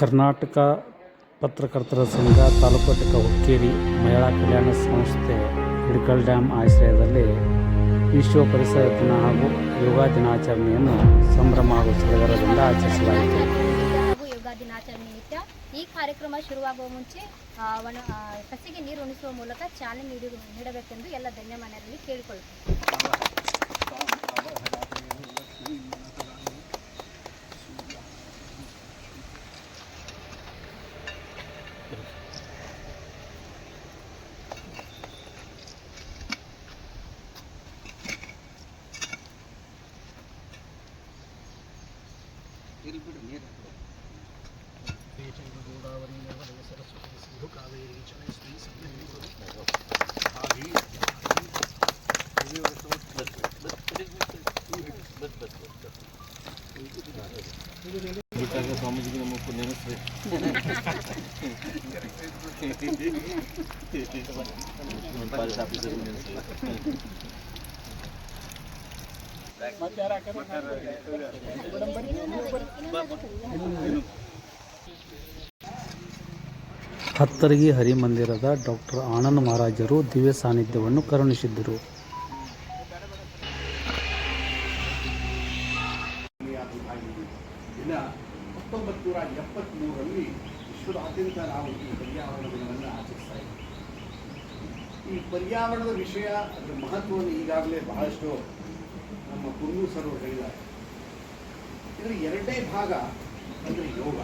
ಕರ್ನಾಟಕ ಪತ್ರಕರ್ತರ ಸಂಘ ತಾಲೂಕು ಘಟಕ ಹುಕ್ಕೇರಿ ಮಹಿಳಾ ಕಲ್ಯಾಣ ಸಂಸ್ಥೆ ಹಿಡ್ಕಲ್ ಡ್ಯಾಮ್ ಆಶ್ರಯದಲ್ಲಿ ವಿಶ್ವ ಪರಿಸರ ದಿನ ಹಾಗೂ ಯೋಗ ದಿನಾಚರಣೆಯನ್ನು ಸಂಭ್ರಮ ಹಾಗೂ ಸಡಗರದಿಂದ ಆಚರಿಸಲಾಯಿತು. ದಿನಾಚರಣೆ ಈ ಕಾರ್ಯಕ್ರಮ ಶುರುವಾಗುವ ಮುಂಚೆ ಸಸಿಗೆ ನೀರು ಉಣಿಸುವ ಮೂಲಕ ಚಾಲನೆ ನೀಡಿ, ನೀಡಬೇಕೆಂದು ಎಲ್ಲ ಧನ್ಯಮಾನರಲ್ಲಿ ಕೇಳಿಕೊಳ್ಳುತ್ತೇನೆ. ಬಿಟ್ಟಾಗ ಸ್ವಾಮೀಜಿಗೆ ನಮ್ಮ ನೆನೆಸ್ರಿ ಫಾರೆಸ್ಟ್ ಆಫೀಸರ್ಗೆ ನೆನೆಸ್ರಿ ಹತ್ತರಗಿ ಹರಿಮಂದಿರದ ಡಾಕ್ಟರ್ ಆನಂದ್ ಮಹಾರಾಜರು ದಿವ್ಯ ಸಾನ್ನಿಧ್ಯವನ್ನು ಕರುಣಿಸಿದ್ದರು ದಿನ ಹತ್ತೊಂಬತ್ತು ನೂರ ಎಪ್ಪತ್ತ್ಮೂರರಲ್ಲಿ ವಿಶ್ವದಾದ್ಯಂತ ನಾವು ಈ ಪರ್ಯಾವರಣ ದಿನವನ್ನು ಆಚರಿಸ್ತಾ ಇದ್ದೀವಿ ಈ ಪರ್ಯಾವರಣದ ವಿಷಯ ಅದರ ಮಹತ್ವವನ್ನು ಈಗಾಗಲೇ ಬಹಳಷ್ಟು ನಮ್ಮ ಕುಂದು ಸರ್ವರು ಹೇಳಿದ್ದಾರೆ ಇದರ ಎರಡನೇ ಭಾಗ ಅಂದರೆ ಯೋಗ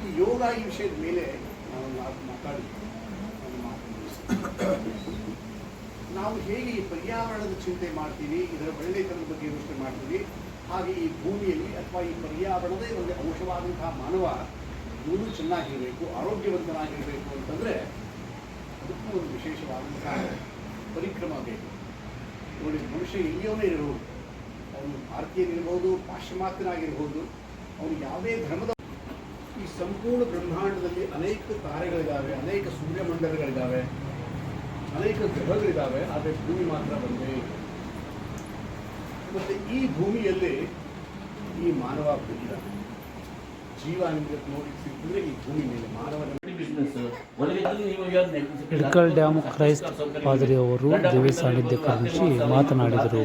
ಈ ಯೋಗ ಈ ವಿಷಯದ ಮೇಲೆ ನಾವು ನಾಲ್ಕು ಮಾತಾಡಿ, ಒಂದು ಮಾತು ಮುಗಿಸ್ತೀವಿ. ನಾವು ಹೇಗೆ ಈ ಪರ್ಯಾವರಣದ ಚಿಂತೆ ಮಾಡ್ತೀವಿ, ಇದರ ಒಳ್ಳೆತನದ ಬಗ್ಗೆ ಯೋಚನೆ ಮಾಡ್ತೀವಿ, ಹಾಗೆ ಈ ಭೂಮಿಯಲ್ಲಿ ಅಥವಾ ಈ ಪರ್ಯಾವರಣದೇ ಒಂದು ಅಂಶವಾದಂತಹ ಮಾನವ ಇವನು ಚೆನ್ನಾಗಿರಬೇಕು, ಆರೋಗ್ಯವಂತನಾಗಿರಬೇಕು ಅಂತಂದರೆ ಅದಕ್ಕೂ ಒಂದು ವಿಶೇಷವಾದಂತಹ ಪರಿಕ್ರಮ ಬೇಕು ನೋಡಿ, ಮನುಷ್ಯ ಎಲ್ಲಿಯವನೇ ಇರಬಹುದು, ಅವನು ಭಾರತೀಯನಿರ್ಬೋದು, ಪಾಶ್ಚಿಮಾತ್ಯನಾಗಿರ್ಬೋದು, ಅವನು ಯಾವುದೇ ಧರ್ಮದ ಈ ಸಂಪೂರ್ಣ ಬ್ರಹ್ಮಾಂಡದಲ್ಲಿ ಅನೇಕ ತಾರೆಗಳಿದ್ದಾವೆ ಅನೇಕ ಸೂರ್ಯಮಂಡಲಗಳಿದ್ದಾವೆ ಅನೇಕ ಗ್ರಹಗಳಿದ್ದಾವೆ ಆದರೆ ಭೂಮಿ ಮಾತ್ರ ಬಂದೇ. ಮತ್ತೆ ಈ ಭೂಮಿಯಲ್ಲಿ ಈ ಮಾನವ ಹುಟ್ಟಿದ ಜೀವ ನಿಮಗೆ ನೋಡಿ ಸಿಕ್ಕಿದ್ರೆ ಈ ಭೂಮಿ ಮೇಲೆ ಮಾನವನ ಡ್ಯಾಮ್ ಕ್ರೈಸ್ತ ಪಾದರಿಯವರು ದೇವಿ ಸಾನ್ನಿಧ್ಯ ಕರುಣಿಸಿ ಮಾತನಾಡಿದರು.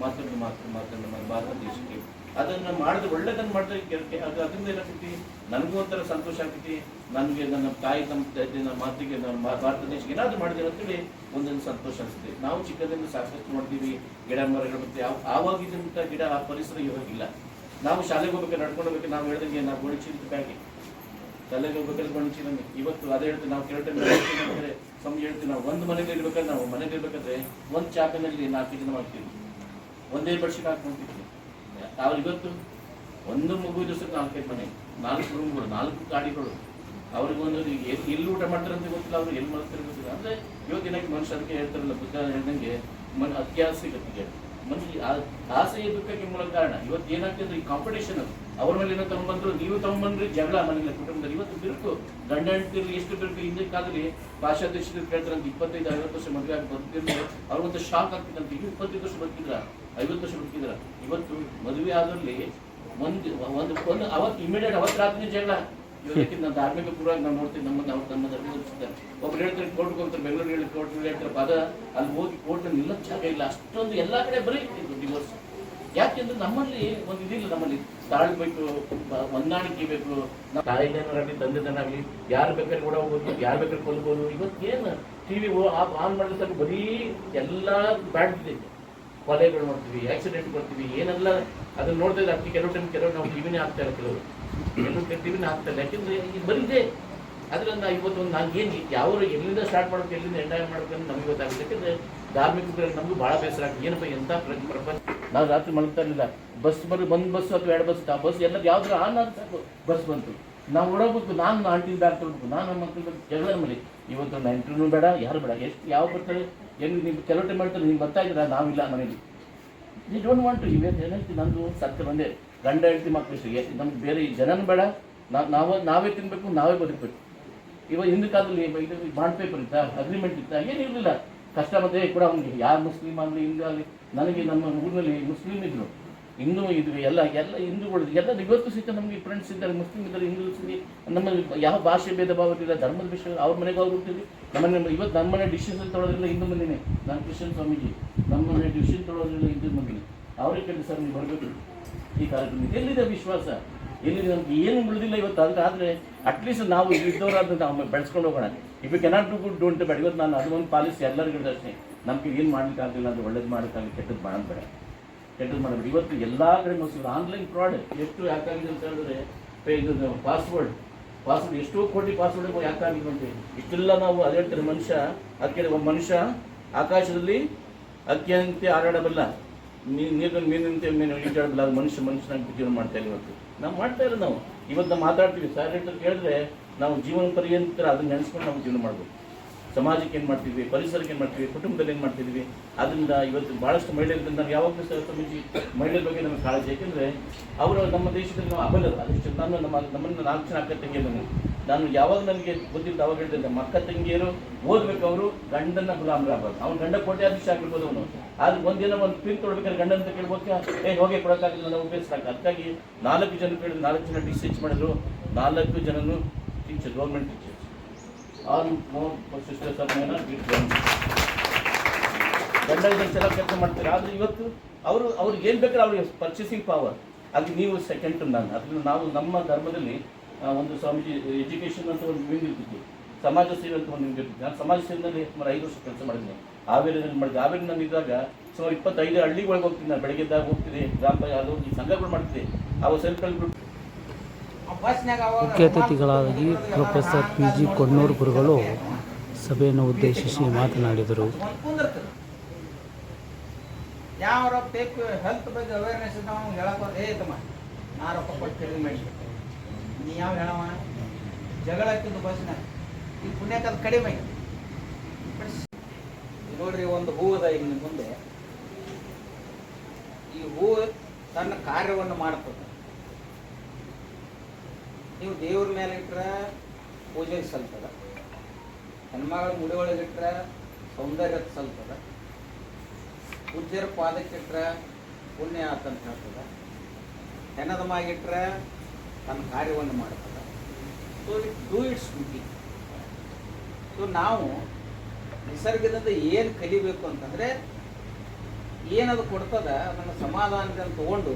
ನಿಮ್ಮಲ್ಲಿ ಮಾತು ನಿಮ್ಮ ಭಾರತ ದೇಶಕ್ಕೆ ಅದನ್ನ ಮಾಡಿದ್ರೆ ಒಳ್ಳೆದನ್ನ ಮಾಡಿದ್ರೆ ಅದು ಅದರಿಂದ ಏನಾಗ್ತೈತಿ? ನನಗೂ ಒಂಥರ ಸಂತೋಷ ಆಗ್ತೈತಿ. ನನಗೆ ನನ್ನ ತಾಯಿ ನಮ್ಮ ಮಾತಿಗೆ ನಮ್ಮ ಭಾರತ ದೇಶಕ್ಕೆ ಏನಾದ್ರು ಮಾಡಿದೆ ಅಂತೇಳಿ ಒಂದೊಂದು ಸಂತೋಷ ಅನಿಸುತ್ತೆ. ನಾವು ಚಿಕ್ಕದಿಂದ ಸಾಕಷ್ಟು ಮಾಡ್ತೀವಿ ಗಿಡ ಮರಗಳು ಮತ್ತೆ ಆವಾಗಿದ್ದಂಥ ಗಿಡ ಆ ಪರಿಸರ ಇವಾಗಿಲ್ಲ. ನಾವು ಶಾಲೆಗೆ ಹೋಗ್ಬೇಕು, ನಡ್ಕೊಂಡು ಹೋಗ್ಬೇಕು, ನಾವು ಹೇಳ್ದಂಗೆ ನಾವು ಗೋಣಿಚೀಲದ ಬ್ಯಾಗಿ. ಶಾಲೆಗೆ ಹೋಗ್ಬೇಕಾದ್ರೆ ಗೋಣಿಚೀಲನೆ ಇವತ್ತು ಅದೇ ಹೇಳ್ತೀವಿ, ನಾವು ಹೇಳ್ತೀವಿ ಸ್ವಾಮಿ ಹೇಳ್ತೀವಿ, ನಾವು ಒಂದು ಮನೆಗೆ ಇರ್ಬೇಕಾದ್ರೆ, ನಾವು ಮನೆಗೆ ಇರ್ಬೇಕಾದ್ರೆ ಒಂದು ಚಾಪಿನಲ್ಲಿ ನಾಲ್ಕು ಜನ ಮಾಡ್ತೀವಿ. ಒಂದೇ ಬೆಡ್ಶೀಟ್ ಹಾಕೊಂತಿದ್ವಿ ಅವ್ರು ಇವತ್ತು ಒಂದು ಮಗು ದಿವಸಕ್ಕೆ ನಾಲ್ಕೈದು ಮನೆ, ನಾಲ್ಕು ರೂಮ್ಗಳು ನಾಲ್ಕು ಗಾಡಿಗಳು. ಅವ್ರಿಗೆ ಒಂದು ಈಗ ಎಲ್ಲಿ ಊಟ ಮಾಡ್ತಾರೆ ಅಂತ ಗೊತ್ತಿಲ್ಲ, ಅವ್ರು ಎಲ್ಲಿ ಮಾಡ್ತಾರೆ ಗೊತ್ತಿಲ್ಲ. ಅಂದ್ರೆ ಇವತ್ತಿನ ಮನುಷ್ಯ ಅದಕ್ಕೆ ಹೇಳ್ತಾರಲ್ಲ, ಬುದ್ಧ ಹೇಳ್ದಂಗೆ, ಮನ್ ಅತ್ಯಾಸೆ ಗತಿಗೆ ಮನುಷ್ಯ ಆ- ಆಸೆ ದುಃಖಕ್ಕೆ ಮೂಲ ಕಾರಣ. ಇವತ್ತು ಏನಾಗ್ತದೆ ಈ ಕಾಂಪಿಟೇಷನ್ ಅವ್ರ ಮೇಲೆ ಏನೋ ತಗೊಂಡ್ಬಂದ್ರು ನೀವು ತಗೊಂಡ್ಬಂದ್ರಿ ಜಗಳ ಮನೆಯಲ್ಲಿ ಕುಟುಂಬದಲ್ಲಿ. ಇವತ್ತು ಬಿರುಕು. ಗಂಡ ಹೆಂಡತಿರ್ಲಿ ಎಷ್ಟು ಬಿರುಕು? ಹಿಂದಿನ ಕಾಲದಲ್ಲಿ ಪಾಶ್ಚಾತ್ಯ ದೇಶದಲ್ಲಿ ಕೇಳ್ತಾರೆ ಅಂತ ಇಪ್ಪತ್ತೈದು ಐವತ್ತು ವರ್ಷ ಮದುವೆ ಆಗಿ ಬರ್ತಿದ್ರೆ ಅವ್ರಿಗೊಂದು ಶಾಕ್ ಆಗ್ತಿದ್ದಂತೆ ಈಗ ಇಪ್ಪತ್ತೈದು ವರ್ಷ ಬದುಕಿದ್ರ? ಐವತ್ತು ವರ್ಷ ಹುಡುಕಿದ್ರ. ಇವತ್ತು ಮದುವೆ ಆದ್ರಲ್ಲಿ ಒಂದು ಒಂದು ಒಂದು ಅವತ್ತು ಇಮಿಡಿಯೇಟ್ ಅವತ್ತು ರಾತ್ರಿ ಜಗಳ. ಇವತ್ತಿನ ಧಾರ್ಮಿಕ ಪೂರ್ವ ನಾವು ನೋಡ್ತೀವಿ ನಮ್ಮ ನಾವು ನಮ್ಮ ಧರ್ಮ ಒಬ್ರು ಹೇಳ್ತಾರೆ, ಕೋರ್ಟ್ಗೆ ಹೋಗ್ತಾರೆ ಬೆಂಗಳೂರು ಹೇಳಿ ಕೋರ್ಟ್ ಹೇಳ್ತಾರೆ. ಪದ, ಅಲ್ಲಿ ಹೋಗಿ ಕೋರ್ಟ್ ನಿಲ್ಲಕ್ ಜಾಗ ಇಲ್ಲ. ಅಷ್ಟೊಂದು ಎಲ್ಲಾ ಕಡೆ ಬರೀ ಡಿವೋರ್ಸ್ ಯಾಕೆಂದ್ರೆ ನಮ್ಮಲ್ಲಿ ಒಂದು ಇದಿಲ್ಲ ನಮ್ಮಲ್ಲಿ. ತಾಳ್ಬೇಕು ಬೇಕು ಹೊಂದಾಣಿಕೆ ಬೇಕು. ತಾಯಿನಾಗಲಿ ತಂದೆ ತಂದೆದನ್ನಾಗಲಿ ಯಾರು ಬೇಕಾದ್ರೆ ಕೂಡ ಹೋಗ್ಬೋದು, ಯಾರು ಬೇಕಾದ್ರೆ ಕೊಲ್ಬೋದು. ಇವತ್ತು ಏನು ಟಿವಿ ಆನ್ ಮಾಡಿದ ಸಾಕು ಬರೀ ಎಲ್ಲಾ ಬ್ಯಾಡ್ ಇದೆ. ಕೊಲೆಗಳು ನೋಡ್ತೀವಿ ಆಕ್ಸಿಡೆಂಟ್ ಬರ್ತೀವಿ ಏನೆಲ್ಲ ಅದನ್ನ ನೋಡ್ತಾ ಇದ್ರೆ ಅದಕ್ಕೆ ಕೆಲವು ಟೈಮ್ ಕೆಲವು ನಾವು ಟಿವಿನೇ ಹಾಕ್ತಾ ಇಲ್ಲ ಕೆಲವರು. ಕೆಲವು ಟಿವಿನೇ ಹಾಕ್ತಾ ಇಲ್ಲ. ಯಾಕೆಂದ್ರೆ ಇದು ಬರೀದೆ ಅದರಿಂದ ಇವತ್ತೊಂದು ನಾನು ಏನು ಯಾವ ಎಲ್ಲಿಂದ ಸ್ಟಾರ್ಟ್ ಮಾಡಬೇಕು, ಎಲ್ಲಿಂದ ಎಂಡಾಯ್ ಮಾಡಬೇಕು ಅಂತ ನಮಗೆ ಗೊತ್ತಾಗುತ್ತೆ. ಯಾಕಂದ್ರೆ ಧಾರ್ಮಿಕ ನಮಗೂ ಭಾಳ ಬೇಸರ ಆಗ್ತದೆ ಏನಪ್ಪ ಪ್ರ- ಪ್ರಪಂಚ? ನಾವು ರಾತ್ರಿ ಮಲಗ್ತಾ ಇರಲಿಲ್ಲ. ಬಸ್ ಬರ್ ಒಂದು ಬಸ್ ಅಥವಾ ಎರಡು ಬಸ್ ಆ ಬಸ್ ಎಲ್ಲ ಯಾವ್ದು ಆನ್ ಆದ ಬಸ್ ಬಂತು. ನಾವು ಓಡೋಗ್ಬೇಕು, ನಾನು ಆಂಟಿ ಡಾಕ್ಟರ್ ನಾನು ನಮ್ಮ ಮಕ್ಕಳು ಜಗಳ ನಮ್ಮಲ್ಲಿ ಇವತ್ತು ನೆಂಟರು ಬೇಡ, ಯಾರು ಬೇಡ. ಎಷ್ಟು ಯಾವ ಬರ್ತಾರೆ? ಎಲ್ಲಿ ನೀವು ಕೆಲವು ಟೈಮ್ ನೀವು ಬರ್ತಾ ಇದ್ದೀರಾ? ನಾವಿಲ್ಲ ಮನೇಲಿ. ಯು ಡೋಂಟ್ ವಾಂಟ್ ಟು ಇವತ್ತು ಏನೈತಿ? ನಂದು ಸತ್ಯ ಬಂದೆ. ಗಂಡ ಹೆಂಡತಿ ಮಕ್ಕಳಿಗೆ ನಮ್ಗೆ ಬೇರೆ ಜನನೂ ಬೇಡ. ನಾವು ನಾವು ತಿನ್ನಬೇಕು ನಾವೇ ಬದುಕಬೇಕು. ಇವಾಗ ಹಿಂದಿನ ಕಾಲದಲ್ಲಿ ಇದು ಬಾಂಡ್ ಪೇಪರ್ ಇತ್ತ? ಅಗ್ರಿಮೆಂಟ್ ಇತ್ತ? ಏನಿರಲಿಲ್ಲ ಕಷ್ಟ ಮತ್ತೆ ಕೂಡ ಅವ್ನಿಗೆ, ಯಾರು ಮುಸ್ಲಿಮ್ ಆಗಲಿ, ಹಿಂದೆ ನನಗೆ ನಮ್ಮ ಊರಿನಲ್ಲಿ ಮುಸ್ಲಿಮ್ ಇದ್ರು. ಇನ್ನೂ ಇದು ಎಲ್ಲ ಎಲ್ಲ ಹಿಂದೂಗಳು ಎಲ್ಲ ಇವತ್ತು ಸಹಿತ ನಮಗೆ ಫ್ರೆಂಡ್ಸ್ ಇದ್ದಾರೆ, ಮುಸ್ಲಿಂ ಇದ್ದಾರೆ, ಹಿಂದೂ ನಮ್ಮ ಯಾವ ಭಾಷೆ ಭೇದ ಭಾವ ಇಲ್ಲ ಧರ್ಮದ ವಿಷಯ, ಅವ್ರ ಮನೆಗೆ ಅವ್ರು ಹೋಗ್ತೀವಿ ನಮ್ಮನೆ, ಇವತ್ತು ನಮ್ಮ ಮನೆ ಡಿಸಿಷನ್ ತೊಳೋದ್ರಿಂದ ಹಿಂದೂ ಮಂದಿನೇ. ನಾನು ಕೃಷ್ಣ ಸ್ವಾಮೀಜಿ, ನಮ್ಮ ಮನೆ ಡಿಸಿಷನ್ ತೊಳೋದ್ರಿಂದ ಹಿಂದೂ ಮಂದಿನೇ. ಅವ್ರಿಗೆ ಕೇಳಿ ಸರ್, ನೀವು ಬರಬೇಕು. ಈ ಕಾರ್ಯಕ್ರಮ ಎಲ್ಲಿದೆ ವಿಶ್ವಾಸ? ಎಲ್ಲಿ ನಮ್ಗೆ ಏನು ಉಳಿದಿಲ್ಲ ಇವತ್ತು ಅದಕ್ಕೆ ಆದರೆ ಅಟ್ಲೀಸ್ಟ್ ನಾವು ಇದ್ದವರಾದ್ರೆ ನಾವು ಬೆಳೆಸ್ಕೊಂಡು ಹೋಗೋಣ. If you cannot do good don't ಬೇಡ ಇವತ್ತು ನಾನು ಅದೊಂದು ಪಾಲಿಸಿ ಎಲ್ಲರಿಗೂ ಅಷ್ಟೇ. ನಮಗೆ ಏನು ಮಾಡ್ಲಿಕ್ಕೆ ಆಗಲಿಲ್ಲ ಅಂದ್ರೆ ಒಳ್ಳೇದು ಮಾಡೋಕ್ಕಾಗಲಿ ಕೆಟ್ಟದ್ದು ಮಾಡೋದು ಬೇಡ. ಕೆಟ್ಟದ್ದು ಮಾಡಬೇಡಿ ಇವತ್ತು ಎಲ್ಲ ಕಡೆ ಆನ್ಲೈನ್ ಫ್ರಾಡ್ ಎಷ್ಟು ಯಾಕಾಗಿದೆ ಅಂತ ಹೇಳಿದ್ರೆ ಇದು ಪಾಸ್ವರ್ಡ್ ಪಾಸ್ವರ್ಡ್ ಎಷ್ಟೋ ಕೋಟಿ ಪಾಸ್ವರ್ಡ್ ಯಾಕಾಗಿದೆ ಅಂತ ಇಷ್ಟೆಲ್ಲ ನಾವು ಅದೇ ಹೇಳ್ತಾರೆ, ಮನುಷ್ಯ ಅದಕ್ಕೆ ಒಬ್ಬ ಮನುಷ್ಯ, ಆಕಾಶದಲ್ಲಿ ಅಕ್ಕಿಯಂತೆ ಆಡಾಡಬಲ್ಲ ನೀ- ನೀರಿನಲ್ಲಿ ಮೀನಿನಂತೆ ಮೀನು ಈಜಾಡಬಲ್ಲ. ಅದು ಮನುಷ್ಯ ಮನುಷ್ಯನಾಗಿ ಜೀವನ ಮಾಡ್ತಾ ಇಲ್ಲ ಇವತ್ತು. ನಾವು ಮಾಡ್ತಾ ಇಲ್ಲ ನಾವು. ಇವತ್ತು ನಾವು ಮಾತಾಡ್ತೀವಿ. ಸರ್ ಹೇಳಿದ್ರೆ ನಾವು ಜೀವನ ಪರ್ಯಂತರ ಅದನ್ನ ನೆನೆಸ್ಕೊಂಡು ನಾವು ಜೀವನ ಮಾಡ್ಬೇಕು ಸಮಾಜಕ್ಕೆ ಏನು ಮಾಡ್ತಿದ್ವಿ, ಪರಿಸರಕ್ಕೆ ಏನು ಮಾಡ್ತೀವಿ ಕುಟುಂಬದಲ್ಲಿ ಏನು ಮಾಡ್ತಿದ್ವಿ, ಅದರಿಂದ ಇವತ್ತು ಭಾಳಷ್ಟು ಮಹಿಳೆಯರಿಂದ ನಾವು ಯಾವಾಗಲೂ ಸಹ ಸ್ವಾಮೀಜಿ ಮಹಿಳೆಯರ ಬಗ್ಗೆ ನಮಗೆ ಕಾಳಜಿ. ಯಾಕೆಂದರೆ ಅವರು ನಮ್ಮ ದೇಶದಲ್ಲಿ ನಾವು ಅಬಲರು ಅದಷ್ಟು ನಾನು ನಮ್ಮ, ನಮ್ಮನ್ನು ನಾಲ್ಕು ಜನ ಅಕ್ಕ ತಂಗಿ ನಾನು ನಾನು ಯಾವಾಗ ನನಗೆ ಗೊತ್ತಿತ್ತು ಅವಾಗ ಹೇಳಿದ್ದೆ ನಮ್ಮ ಅಕ್ಕ ತಂಗಿಯರು ಓದಬೇಕು ಅವರು, ಗಂಡನ ಗುಲಾಮರಾಗಬಾರ್ದು. ಅವ್ನು ಗಂಡ ಕೋಟ್ಯಾಧೀಶ ಆಗಿರ್ಬೋದು ಅವನು. ಆದ್ರೆ ಒಂದಿನ ಒಂದು ಪಿನ್ ತೊಡ್ಬೇಕಾದ್ರೆ ಗಂಡ ಅಂತ ಕೇಳ್ಬೇಕು ಏ, ಹೋಗಿ ಕೊಡೋಕ್ಕಾಗಿಲ್ಲ, ನಾವು ಉಪಯೋಗಿಸ್ಲಾಕ ಅದಕ್ಕಾಗಿ ನಾಲ್ಕು ಜನ ಕೇಳಿದ್ರು, ನಾಲ್ಕು ಜನ ಡಿಸ್ಟೆಚ್ ಮಾಡಿದ್ರು. ನಾಲ್ಕು ಜನನು teacher government teachers all more sisters ಗಂಡ ಕೆಲಸ ಮಾಡ್ತಾರೆ. ಆದರೆ ಇವತ್ತು ಅವರು, ಅವ್ರಿಗೆ ಏನು ಬೇಕಾದ್ರೆ ಅವ್ರಿಗೆ ಪರ್ಚೇಸಿಂಗ್ ಪವರ್ ಅಲ್ಲಿ ನೀವು ಸೆಕೆಂಡ್ ನಾನು ಅದರಿಂದ ನಾವು ನಮ್ಮ ಧರ್ಮದಲ್ಲಿ ಒಂದು ಸ್ವಾಮೀಜಿ ಎಜುಕೇಷನ್ ಅಂತ ಒಂದು ವಿಂಗ್ ಇರ್ತಿದ್ವಿ ಸಮಾಜ ಸೇವೆ ಅಂತ ಒಂದು ವಿಂಗ್ ನಾನು ಸಮಾಜ ಸೇವೆಯಲ್ಲಿ ಸುಮಾರು ಐದು ವರ್ಷ ಕೆಲಸ ಮಾಡಿದ್ದೀನಿ ಹಾವೇರಿಯಲ್ಲಿ ಮಾಡಿದ್ದೆ. ಹಾವೇರಿ ನಾನು ಇದ್ದಾಗ ಸುಮಾರು ಇಪ್ಪತ್ತೈದು ಹಳ್ಳಿಗಳಿಗೆ ಹೋಗ್ತೀನಿ. ನಾನು ಬೆಳಗ್ಗೆದ್ದಾಗ ಹೋಗ್ತಿದ್ದೆ ಗ್ರಾಮ ಅದು ಈ ಸಂಘಗಳು ಮಾಡ್ತಿದ್ದೆ ಅವು ಸೆಲ್ಫ್ ಹೆಲ್ಪ್ ಗ್ರೂಪ್ ಮುಖ್ಯ ಅತಿಥಿಗಳಾಗಿ ಪ್ರೊಫೆಸರ್ ಪಿ ಜಿ ಕೊಣ್ಣೂರು ಗುರುಗಳು ಸಭೆಯನ್ನು ಉದ್ದೇಶಿಸಿ ಮಾತನಾಡಿದರು. ಯಾವ ಟೇಕ್ ಹೆಲ್ತ್ ಬಗ್ಗೆ ಅವೇರ್ನೆಸ್ ಇದ್ದಾವ ಹೇಳಕ್ ಏ ತಮ್ಮ ನಾ ರೊಕ್ಕ ಕೊಟ್ಟು ಖರೀದಿ ಮಾಡಿ ನೀ ಯಾವ ಹೇಳವ ಜಗಳ ಹಾಕಿದ್ದು ಬಸ್ನ ಈ ಪುಣ್ಯಕ್ಕೆ ಅದು ಕಡಿಮೆ. ನೋಡ್ರಿ ಒಂದು ಹೂ ಅದ ಈಗ ನಿಮ್ ಮುಂದೆ. ಈ ಹೂ ತನ್ನ ಕಾರ್ಯವನ್ನು ಮಾಡ್ತದೆ. ನೀವು ದೇವ್ರ ಮೇಲೆ ಇಟ್ರೆ ಪೂಜೆ ಸಲ್ತದ. ಹೆಣ್ಮಗಳ ಮುಡಿ ಇಟ್ರೆ ಸೌಂದರ್ಯ ಸಲ್ತದ. ಪೂಜ್ಯರ ಪಾದಕ್ಕಿಟ್ರೆ ಪುಣ್ಯ ಆತಂತ ಹೇಳ್ತದ. ಹೆಣದ ಮಾಗಿಟ್ರೆ ತನ್ನ ಕಾರ್ಯವನ್ನು ಮಾಡ್ತದ. So it do its duty so ನಾವು ನಿಸರ್ಗದಿಂದ ಏನು ಕಲಿಬೇಕು ಅಂತಂದರೆ ಏನದು ಕೊಡ್ತದ ಅದನ್ನು ಸಮಾಧಾನದಲ್ಲಿ ತಗೊಂಡು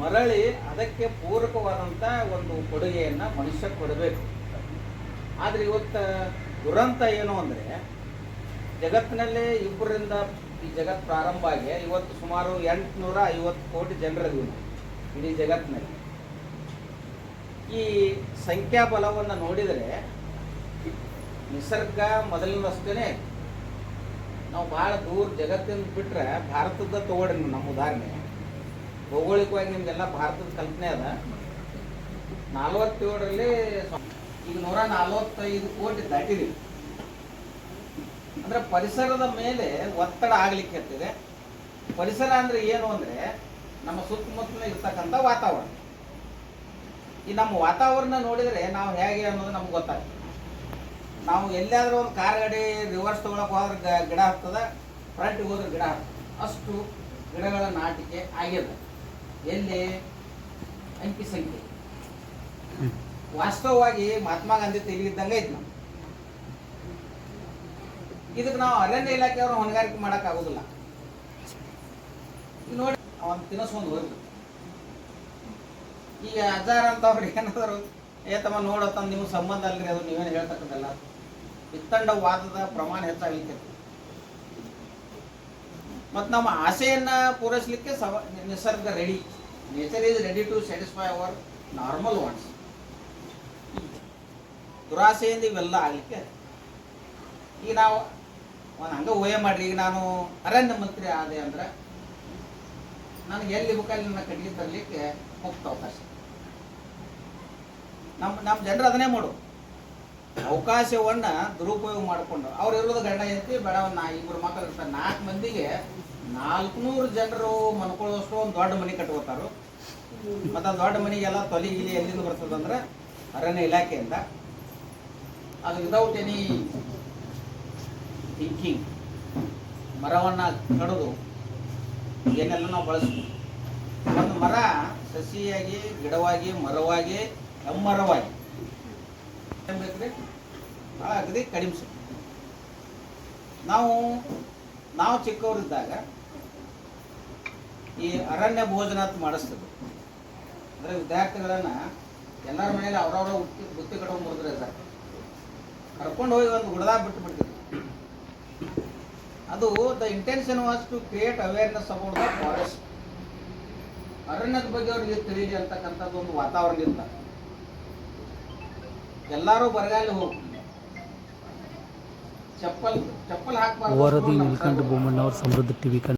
ಮರಳಿ ಅದಕ್ಕೆ ಪೂರಕವಾದಂಥ ಒಂದು ಕೊಡುಗೆಯನ್ನು ಮನುಷ್ಯ ಕೊಡಬೇಕು. ಆದರೆ ಇವತ್ತು ದುರಂತ ಏನು ಅಂದರೆ, ಜಗತ್ತಿನಲ್ಲೇ ಇಬ್ಬರಿಂದ ಈ ಜಗತ್ತು ಪ್ರಾರಂಭ ಆಗಿ ಇವತ್ತು ಸುಮಾರು ಎಂಟುನೂರ ಐವತ್ತು ಕೋಟಿ ಜನರದು ಇಡೀ ಜಗತ್ತಿನಲ್ಲಿ ಈ ಸಂಖ್ಯಾಬಲವನ್ನು ನೋಡಿದರೆ, ನಿಸರ್ಗ ಮೊದಲಿನಷ್ಟೇ ನಾವು ಭಾಳ ದೂರ ಜಗತ್ತಿನ ಬಿಟ್ಟರೆ ಭಾರತದ ತಗೊಳ್ರಿ ನಮ್ಮ ಉದಾಹರಣೆ. ಭೌಗೋಳಿಕವಾಗಿ ನಿಮ್ಗೆಲ್ಲ ಭಾರತದ ಕಲ್ಪನೆ ಅದ. ನಲವತ್ತೇಳರಲ್ಲಿ ಈಗ ನೂರ ನಲವತ್ತೈದು ಕೋಟಿ ದಾಟಿದೆ. ಅಂದ್ರೆ ಪರಿಸರದ ಮೇಲೆ ಒತ್ತಡ ಆಗ್ಲಿಕ್ಕೆ ಹತ್ತಿದೆ. ಪರಿಸರ ಅಂದ್ರೆ ಏನು ಅಂದ್ರೆ ನಮ್ಮ ಸುತ್ತಮುತ್ತಲ ಇರ್ತಕ್ಕಂಥ ವಾತಾವರಣ. ಈ ನಮ್ಮ ವಾತಾವರಣ ನೋಡಿದ್ರೆ ನಾವು ಹೇಗೆ ಅನ್ನೋದು ನಮ್ಗೆ ಗೊತ್ತಾಗ್ತದೆ. ನಾವು ಎಲ್ಲಾದ್ರೂ ಒಂದು ಕಾರ್ ಗಾಡಿ ರಿವರ್ಸ್ ತೊಗೊಳಕ್ಕೆ ಹೋದ್ರೆ ಗಿಡ ಹತ್ತದ ಫ್ರಂಟ್ಗೆ ಹೋದ್ರೆ ಗಿಡ ಹತ್ತದ. ಅಷ್ಟು ಗಿಡಗಳ ನಾಟಿಕೆ ಆಗ್ಯದ ಎಲ್ಲಿ? ಅಂಕಿ ಸಂಖ್ಯೆ. ವಾಸ್ತವವಾಗಿ ಮಹಾತ್ಮ ಗಾಂಧಿ ತೆಗಿದ್ದಂಗೆ ಐತಿ ನಾವು ಇದಕ್ಕೆ ನಾವು ಅರಣ್ಯ ಇಲಾಖೆಯವರು ಹೊಣೆಗಾರಿಕೆ ಮಾಡಕ್ ಆಗುದಿಲ್ಲ ನೋಡಿ ಅವನ್ ತಿನ್ನಿಸ್ಕೊಂಡು ಹೋದ್ರು ಈಗ ಅಜ್ಜಾರ ಅಂತ ಏ ಏನಾದ್ರು ಏತಮ್ಮ ನೋಡತ್ತ ನೀವು ಸಂಬಂಧ ಅಲ್ರಿ ಅದು ನೀವೇನು ಹೇಳ್ತಕ್ಕಂಥಲ್ಲ ವಿತ್ತಂಡ ವಾದದ ಪ್ರಮಾಣ ಹೆಚ್ಚಾಗಲಿಕ್ಕೆ. ಮತ್ತು ನಮ್ಮ ಆಸೆಯನ್ನು ಪೂರೈಸಲಿಕ್ಕೆ ಸವ, ನಿಸರ್ಗ ready nature is ready to satisfy our normal wants ದುರಾಸೆಯಿಂದ ಇವೆಲ್ಲ ಆಗಲಿಕ್ಕೆ ಈಗ ನಾವು ಒಂದು ಹಂಗೆ ಊಹೆ ಮಾಡ್ರಿ. ಈಗ ನಾನು ಅರಣ್ಯ ಮಂತ್ರಿ ಆದೆ ಅಂದ್ರೆ ನನಗೆ ಎಲ್ಲಿ ಬೇಕಲ್ಲಿ ನನ್ನ ಕಡೆಗೆ ತರಲಿಕ್ಕೆ ಮುಕ್ತ ಅವಕಾಶ. ನಮ್ಮ ನಮ್ಮ ಜನರು ಅದನ್ನೇ ಮಾಡು. ಅವಕಾಶವನ್ನ ದುರುಪಯೋಗ ಮಾಡಿಕೊಂಡು ಅವ್ರು ಇರೋದು ಗಂಡ ಎತ್ತಿ ಬೇಡ ನಾ ಇಬ್ಬರು ಮಕ್ಕಳು ನಾಲ್ಕು ಮಂದಿಗೆ ನಾಲ್ಕುನೂರು ಜನರು ಮನ್ಕೊಳ್ಳೋಷ್ಟು ಒಂದು ದೊಡ್ಡ ಮನೆ ಕಟ್ಕೋತಾರು ಮತ್ತು ದೊಡ್ಡ ಮನೆಗೆಲ್ಲ ತೊಲಿ ಗಿಲಿ ಎಲ್ಲಿಂದ ಬರ್ತದಂದ್ರೆ ಅರಣ್ಯ ಇಲಾಖೆಯಿಂದ ಅದು ವಿದೌಟ್ ಎನಿ ಥಿಂಕಿಂಗ್ ಮರವನ್ನು ಕಡಿದು ಏನೆಲ್ಲ ನಾವು ಬಳಸ್ತೀವಿ. ಒಂದು ಮರ ಸಸಿಯಾಗಿ, ಗಿಡವಾಗಿ, ಮರವಾಗಿ, ಹೆಮ್ಮರವಾಗಿ. ಭಾಳ ಅಗದಿ ಕಡಿಮೆ ಸಿಗ್ತದೆ ನಾವು ನಾವು ಚಿಕ್ಕವರಿದ್ದಾಗ ಈ ಅರಣ್ಯ ಭೋಜನ ಅಂತ ಮಾಡಿಸ್ತದೆ ಅಂದರೆ ವಿದ್ಯಾರ್ಥಿಗಳನ್ನ ಎಲ್ಲರ ಮನೇಲಿ ಅವ್ರವ್ರ ಉತ್ತಿ, ಬುತ್ತಿ ಕಟ್ಕೊಂಡು ಮುರಿದ್ರೆ ಸರ್. ಕರ್ಕೊಂಡು ಹೋಗಿ ಒಂದು ಹುಡದಾಗ ಬಿಟ್ಟು ಅದು the intention was to create awareness about the forest ಅರಣ್ಯದ ಬಗ್ಗೆ ಅವ್ರಿಗೆ ತಿಳಿಲಿ ಅಂತಕ್ಕಂಥದ್ದು ಒಂದು ವಾತಾವರಣ ಇತ್ತ. ಎಲ್ಲರೂ ಬರಗಾಲಿ ಹೋಗಿ ಚಪ್ಪಲ್ ಚಪ್ಪಲ್ ಹಾಕ್ಬಾರ್ದು. ವರದಿ ನೀಲಕಂಠ ಸರ್ ಸಮೃದ್ಧ ಟಿವಿ